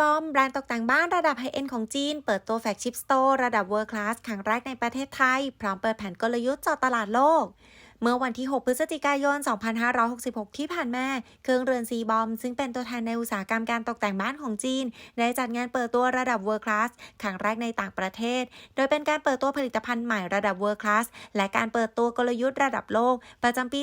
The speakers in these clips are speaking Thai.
บอมแบรนด์ตกแต่งบ้านระดับไฮเอ็นของจีน เปิดตัวแฟกชิปสโตร์ระดับเวิร์คลาสครั้งแรกในประเทศไทย พร้อมเปิดแผนกลยุทธ์เจาะตลาดโลก เมื่อวันที่ 6 พฤศจิกายน 2566 ที่ผ่านมาเครื่องเรือนซีบอม ซึ่งเป็นตัวแทนในอุตสาหกรรมการตกแต่งบ้านของจีน ได้จัดงานเปิดตัวระดับ World Class ครั้งแรกในต่างประเทศ โดยเป็นการเปิดตัวผลิตภัณฑ์ใหม่ระดับ World Class และการเปิดตัวกลยุทธ์ระดับโลก ประจำปี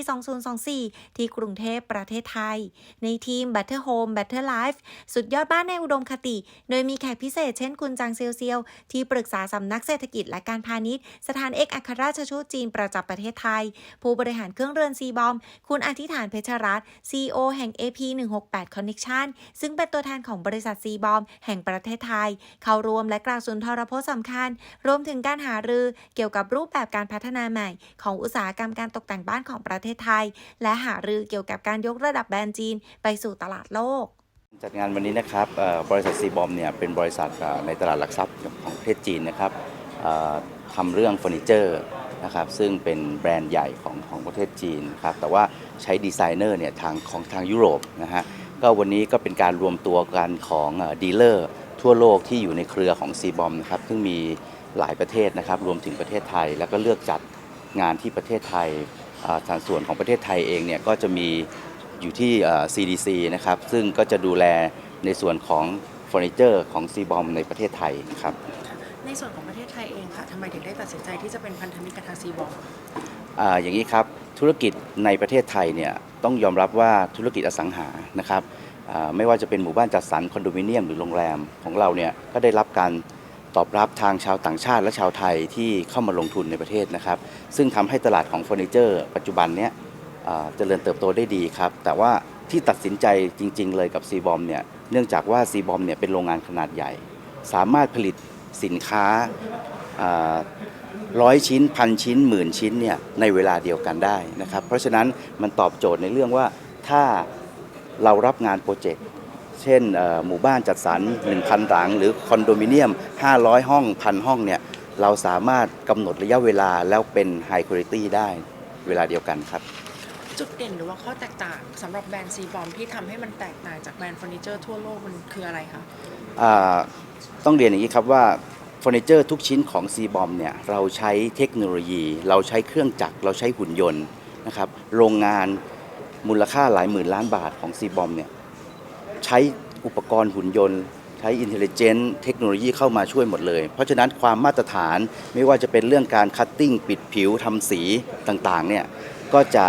2024 ที่กรุงเทพประเทศไทย ในทีม Better Home Better Life สุดยอดบ้านในอุดมคติ โดยมีแขกพิเศษเช่นคุณจางเซียวเซียวที่ปรึกษาสำนักเศรษฐกิจและการพาณิชย์ สถานเอกอัครราชทูตจีนประจำประเทศไทยผูู้บริหารเครื่องเรือนซีบอม คุณอธิษฐานเพชรรัตน์ CEO แห่ง AP 168 Connection ซึ่งเป็นตัวแทนของบริษัทซีบอม แห่งประเทศไทย เข้าร่วมและกล่าวสุนทรพจน์สำคัญ รวมถึงการหารือเกี่ยวกับรูปแบบการพัฒนาใหม่ ของอุตสาหกรรมการตกแต่งบ้านของประเทศไทย และหารือเกี่ยวกับการยกระดับแบรนด์จีน ไปสู่ตลาดโลกจัดงานวันนี้นะครับบริษัทซีบอมเนี่ยเป็นบริษัทในตลาดหลักทรัพย์ของประเทศจีนนะครับทำเรื่องเฟอร์นิเจอร์ นะครับซึ่งเป็นแบรนด์ใหญ่ของของประเทศจีนครับแต่ว่าใช้ดีไซเนอร์เนี่ยทางของทางยุโรปนะฮะก็วันนี้ก็เป็นการรวมตัวกันของดีลเลอร์ทั่วโลกที่อยู่ในเครือของซีบอมนะครับซึ่งมีหลายประเทศนะครับรวมถึงประเทศไทย แล้วก็เลือกจัดงานที่ประเทศไทยส่วนของประเทศไทยเองเนี่ยก็จะมีอยู่ที่ CDC นะครับซึ่งก็จะดูแลในส่วนของเฟอร์นิเจอร์ของซีบอมในประเทศไทยครับในส่วนของ ไทำไมถึงได้ตัดสินใจที่จะเป็นพันธมิตรกับทางซีบอมอาอย่างนี้ครับธุรกิจในประเทศไทยเนี่ยต้องยอมรับว่าธุรกิจอสังหานะครับไม่ว่าจะเป็นหมู่บ้านจัดสรรคอนโดมิเนียมหรือโรงแรมของเราเนี่ยก็ได้รับการตอบรับทางชาวต่างชาติและชาวไทยที่เข้ามาลงทุนในประเทศนะครับ ซึ่งทำให้ตลาดของเฟอร์นิเจอร์ ปัจจุบันเนี้ยเจริญเติบโตได้ดีครับ แต่ว่าที่ตัดสินใจจริง ๆ เลยกับซีบอมเนี่ยเนื่องจากว่าซีบอมเนี่ยเป็นโรงงานขนาดใหญ่ สามารถผลิตสินค้า ร้อยชิ้นพันชิ้นหมื่นชิ้นเนี่ยในเวลาเดียวกันได้นะครับ เพราะฉะนั้นมันตอบโจทย์ในเรื่องว่าถ้าเรารับงานโปรเจกต์เช่นเอ่อหมู่บ้านจัดสรร 1,000 หลัง หรือคอนโดมิเนียม 500 ห้องพันห้องเนี่ยเราสามารถกำหนดระยะเวลาแล้วเป็นไฮคุณภาพได้เวลาเดียวกันครับ จุดเด่นหรือว่าข้อแตกต่างสำหรับแบรนด์ซีบอมที่ทำให้มันแตกต่างจากแบรนด์เฟอร์นิเจอร์ทั่วโลกมันคืออะไรคะอ่าต้องเรียนอย่างนี้ครับว่า เฟอร์นิเจอร์ทุกชิ้นของ c b o m เนี่ยเราใช้เทคโนโลยี เราใช้เครื่องจักรเราใช้หุ่นยนต์นะครับโรงงานมูลค่าหลายหมื่นล้านบาทของ c b o m เนี่ยใช้อุปกรณ์หุ่นยนต์ใช้อินเทลเจนต์เทคโนโลยีเข้ามาช่วยหมดเลย เพราะฉะนั้นความมาตรฐานไม่ว่าจะเป็นเรื่องการคัตติ้งปิดผิวทำสีต่างๆเนี่ยก็จะ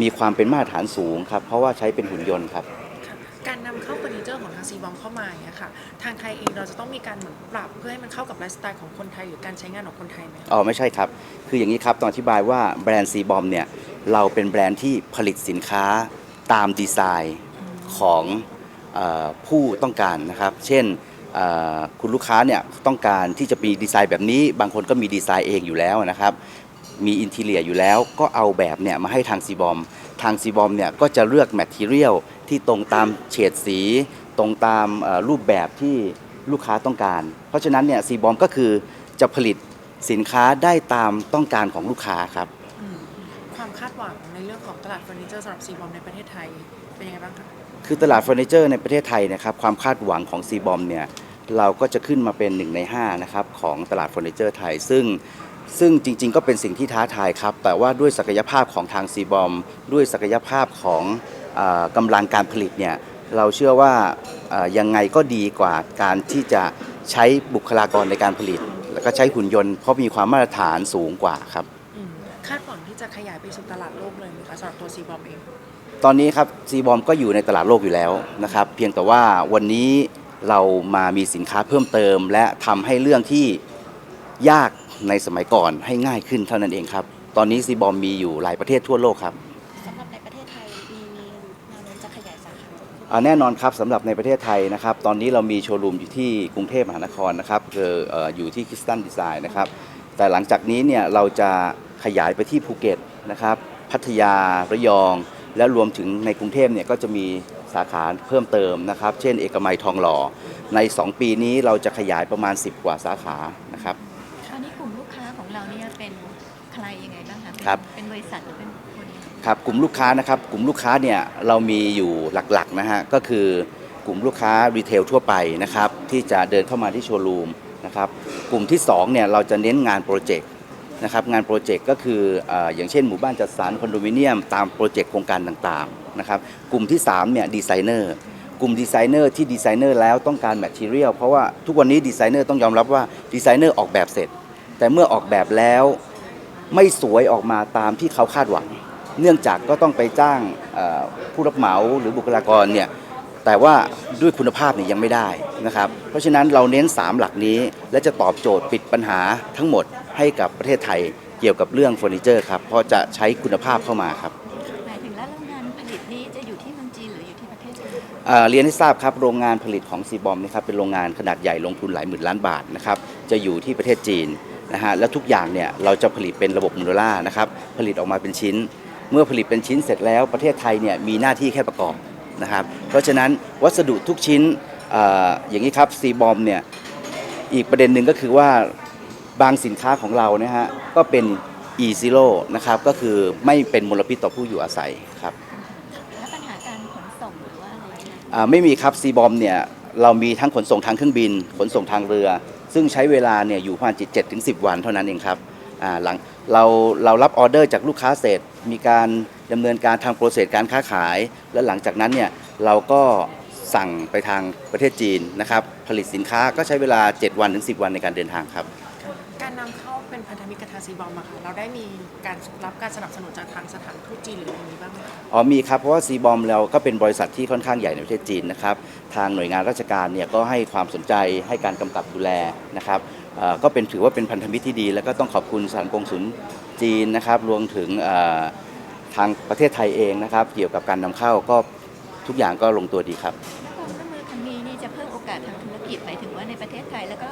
มีความเป็นมาตรฐานสูงครับเพราะว่าใช้เป็นหุ่นยนต์ครับางซีบอมเข้ามาอย่างเงี้ยค่ะ ทางไทยเองเราจะต้องมีการเหมือนปรับเพื่อให้มันเข้ากับไลฟ์สไตล์ของคนไทยหรือการใช้งานของคนไทยไหมคะอ๋อไม่ใช่ครับ คืออย่างนี้ครับต้องอธิบายว่าแบรนด์ซีบอมเนี่ยเราเป็นแบรนด์ที่ผลิตสินค้าตามดีไซน์ของเออผู้ต้องการนะครับ เช่นเอ่อคุณลูกค้าเนี่ยต้องการที่จะมีดีไซน์แบบนี้ บางคนก็มีดีไซน์เองอยู่แล้วนะครับ มีอินทีเลียอยู่แล้วก็เอาแบบเนี่ยมาให้ทางซีบอม ทางซีบอมเนี่ยก็จะเลือกแมทเทียลที่ตรงตามเฉดสี ตรงตามเอ่อรูปแบบที่ลูกค้าต้องการ เพราะฉะนั้นเนี่ยซีบอมก็คือจะผลิตสินค้าได้ตามต้องการของลูกค้าครับอืมความคาดหวังในเรื่องของตลาดเฟอร์นิเจอร์สำหรับซีบอมในประเทศไทยเป็นยังไงบ้างคะคือตลาดเฟอร์นิเจอร์ในประเทศไทยนะครับความคาดหวังของซีบอมเนี่ยเราก็จะขึ้นมาเป็น1ใน5นะครับของตลาดเฟอร์นิเจอร์ไทย ซึ่งซึ่งจริง ๆ ก็เป็นสิ่งที่ท้าทายครับ แต่ว่าด้วยศักยภาพของทางซีบอมด้วยศักยภาพของเออกำลังการผลิตเนี่ย เราเชื่อว่าเอ่อยังไงก็ดีกว่าการที่จะใช้บุคลากรในการผลิต แล้วก็ใช้หุ่นยนต์เพราะมีความมาตรฐานสูงกว่าครับอืมคาดหวังที่จะขยายไปสู่ตลาดโลกเลยไหมคะสำหรับตัวซีบอมเองตอนนี้ครับซีบอมก็อยู่ในตลาดโลกอยู่แล้วนะครับ เพียงแต่ว่าวันนี้เรามามีสินค้าเพิ่มเติม และทำให้เรื่องที่ยากในสมัยก่อนให้ง่ายขึ้นเท่านั้นเองครับ ตอนนี้ซีบอมมีอยู่หลายประเทศทั่วโลกครับสำหรับ แน่นอนครับสำหรับในประเทศไทยนะครับ ตอนนี้เรามีโชว์รูมอยู่ที่กรุงเทพมหานครนะครับคือเอ่ออยู่ที่คริสตันดีไซน์นะครับ แต่หลังจากนี้เนี่ยเราจะขยายไปที่ภูเก็ตนะครับ พัทยาระยอง และรวมถึงในกรุงเทพเนี่ยก็จะมีสาขาเพิ่มเติมนะครับ เช่น เอกมัยทองหล่อ ใน 2 ปีนี้เราจะขยายประมาณ 10 กว่าสาขานะครับอันนี้กลุ่มลูกค้าของเราเนี่ยเป็นใครยังไงบ้างคะเป็นครับ เป็นบริษัทหรือเป็น ครับกลุ่มลูกค้านะครับกลุ่มลูกค้าเนี่ยเรามีอยู่หลักๆนะฮะก็คือกลุ่มลูกค้ารีเทลทั่วไปนะครับที่จะเดินเข้ามาที่โชว์รูมนะครับกลุ่มที่2เนี่ยเราจะเน้นงานโปรเจกต์นะครับงานโปรเจกต์ก็คืออออย่างเช่นหมู่บ้านจัดสรรคอนโดมิเนียมตามโปรเจกต์โครงการต่างๆนะครับกลุ่มที่3เนี่ยดีไซเนอร์กลุ่มดีไซเนอร์ที่ดีไซเนอร์แล้วต้องการแมทเทียลเพราะว่าทุกวันนี้ดีไซเนอร์ต้องยอมรับว่าดีไซเนอร์ออกแบบเสร็จ แต่เมื่อออกแบบแล้วไม่สวยออกมาตามที่เขาคาดหวัง เนื่องจากก็ต้องไปจ้างเอ่อผู้รับเหมาหรือบุคลากรเนี่ยแต่ว่าด้วยคุณภาพเนี่ยยังไม่ได้นะครับ เพราะฉะนั้นเราเน้น 3 หลักนี้ และจะตอบโจทย์ปิดปัญหาทั้งหมดให้กับประเทศไทยเกี่ยวกับเรื่องเฟอร์นิเจอร์ครับเพราะจะใช้คุณภาพเข้ามาครับหมายถึงแล้วโรงงานผลิตนี้จะอยู่ที่เมืองจีนหรืออยู่ที่ประเทศจีนเอ่อเรียนให้ทราบครับโรงงานผลิตของซีบอมนะครับเป็นโรงงานขนาดใหญ่ลงทุนหลายหมื่นล้านบาทนะครับจะอยู่ที่ประเทศจีนนะฮะแล้วทุกอย่างเนี่ยเราจะผลิตเป็นระบบมูลล่านะครับผลิตออกมาเป็นชิ้น เมื่อผลิตเป็นชิ้นเสร็จแล้วประเทศไทยเนี่ยมีหน้าที่แค่ประกอบนะครับ เพราะฉะนั้นวัสดุทุกชิ้นเอออย่างนี้ครับซีบอมเนี่ยอีกประเด็นหนึ่งก็คือว่าบางสินค้าของเรานะฮะก็เป็น e zero นะครับก็คือไม่เป็นมลพิษต่อผู้อยู่อาศัยครับแล้วปัญหาการขนส่งหรือว่าอะไรเนี่ยอ่าไม่มีครับซีบอมเนี่ยเรามีทั้งขนส่งทางเครื่องบิน ขนส่งทางเรือ ซึ่งใช้เวลาเนี่ยอยู่ประมาณเจ็ดถึงสิวันเท่านั้นเองครับอ่าหลังเราเรารับออเดอร์จากลูกค้าเสร็จ มีการดำเนินการทางโปรเซสการค้าขาย และหลังจากนั้นเนี่ยเราก็สั่งไปทางประเทศจีนนะครับผลิตสินค้าก็ใช้เวลา 7 วันถึง 10 วันในการเดินทางครับ การนำเข้าเป็นพันธมิตรกับทางซีบอมอะค่ะเราได้มีการรับการสนับสนุนจากทางสถานทูตจีนหรืออะไรนี้บ้างไหมคะอ๋อมีครับเพราะว่าซีบอมเราก็เป็นบริษัทที่ค่อนข้างใหญ่ในประเทศจีนนะครับทางหน่วยงานราชการเนี่ยก็ให้ความสนใจให้การกำกับดูแลนะครับเอ่อ ก็เป็นถือว่าเป็นพันธมิตรที่ดี แล้วก็ต้องขอบคุณสถานกงสุลจีนนะครับ รวมถึงเอ่อทางประเทศไทยเองนะครับ เกี่ยวกับการนำเข้าก็ทุกอย่างก็ลงตัวดีครับความร่วมมือครั้งนี้นี่จะเพิ่มโอกาสทางธุรกิจหมายถึงว่าในประเทศไทย แล้วก็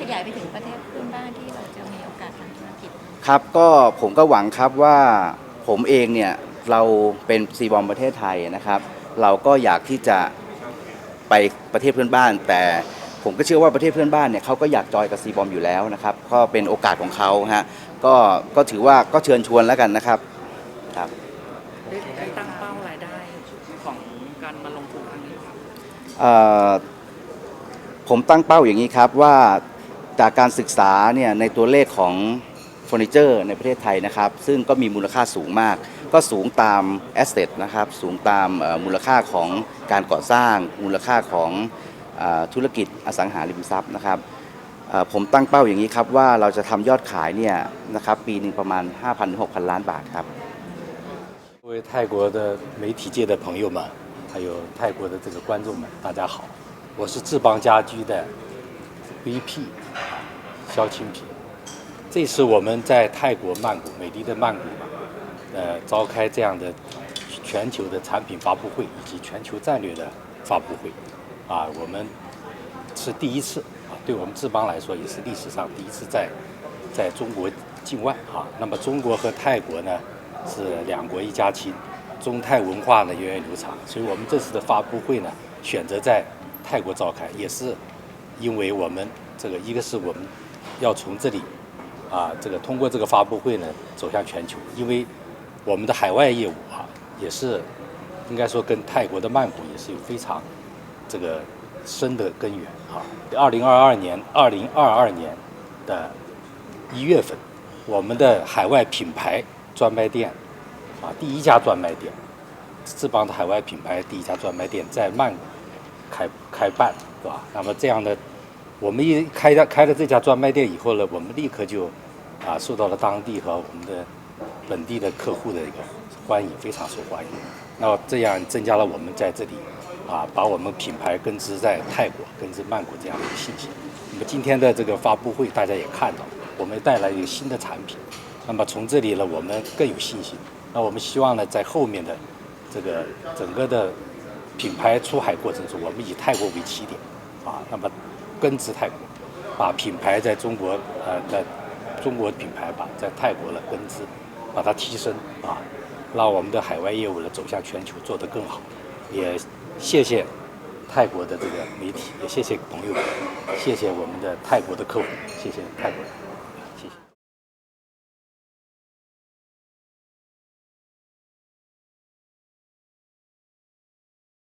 ขยายไปถึงประเทศเพื่อนบ้านที่เราจะมีโอกาสทางธุรกิจครับก็ผมก็หวังครับว่าผมเองเนี่ยเราเป็นซีบอมประเทศไทยนะครับ เราก็อยากที่จะไปประเทศเพื่อนบ้านแต่ ผมก็เชื่อว่าประเทศเพื่อนบ้านเนี่ยเขาก็อยากจอยกับซีบอมอยู่แล้วนะครับ ก็เป็นโอกาสของเขาฮะก็ก็ถือว่าก็เชิญชวนแล้วกันนะครับครับได้ได้ตั้งเป้ารายได้ของการมาลงทุนครั้งนี้ครับเอ่อผมตั้งเป้าอย่างนี้ครับว่าจากการศึกษาเนี่ยในตัวเลขของเฟอร์นิเจอร์ในประเทศไทยนะครับ ซึ่งก็มีมูลค่าสูงมาก ก็สูงตามแอสเซทนะครับ สูงตามเอ่อมูลค่าของการก่อสร้าง มูลค่าของเออ ธุรกิจอสังหาริมทรัพย์นะครับเอ่อผมตั้งเป้าอย่างนี้ครับว่าเราจะทำยอดขายเนี่ยนะครับปีหนึ่งประมาณ 5,000-6,000 ล้านบาทครับ 各位泰国的媒体界的朋友们，还有泰国的这个观众们，大家好，我是志邦家居的 VP 肖清平。这次我们在泰国曼谷，美丽的曼谷，呃，召开这样的全球的产品发布会以及全球战略的发布会， 啊，我们是第一次啊，对我们志邦来说也是历史上第一次在在中国境外啊。那么中国和泰国呢是两国一家亲，中泰文化呢源远流长，所以我们这次的发布会呢选择在泰国召开，也是因为我们这个一个是我们要从这里啊这个通过这个发布会呢走向全球，因为我们的海外业务啊也是应该说跟泰国的曼谷也是有非常这个深的根源啊。二零二二年，二零二二年的一月份，我们的海外品牌专卖店啊，第一家专卖店，志邦的海外品牌第一家专卖店在曼谷开开办，是吧？那么这样的，我们一开了开了这家专卖店以后呢，我们立刻就啊受到了当地和我们的本地的客户的一个欢迎，非常受欢迎。那这样增加了我们在这里啊，把我们品牌根植在泰国、根植曼谷这样的一个信心。那么今天的这个发布会，大家也看到，我们带来一个新的产品。那么从这里呢，我们更有信心。那我们希望呢，在后面的这个整个的品牌出海过程中，我们以泰国为起点，啊，那么根植泰国，把品牌在中国呃在中国品牌吧，在泰国的根植，把它提升啊，让我们的海外业务呢走向全球，做得更好。也谢谢泰国的这个媒体，也谢谢朋友，谢谢我们的泰国的客户，谢谢泰国。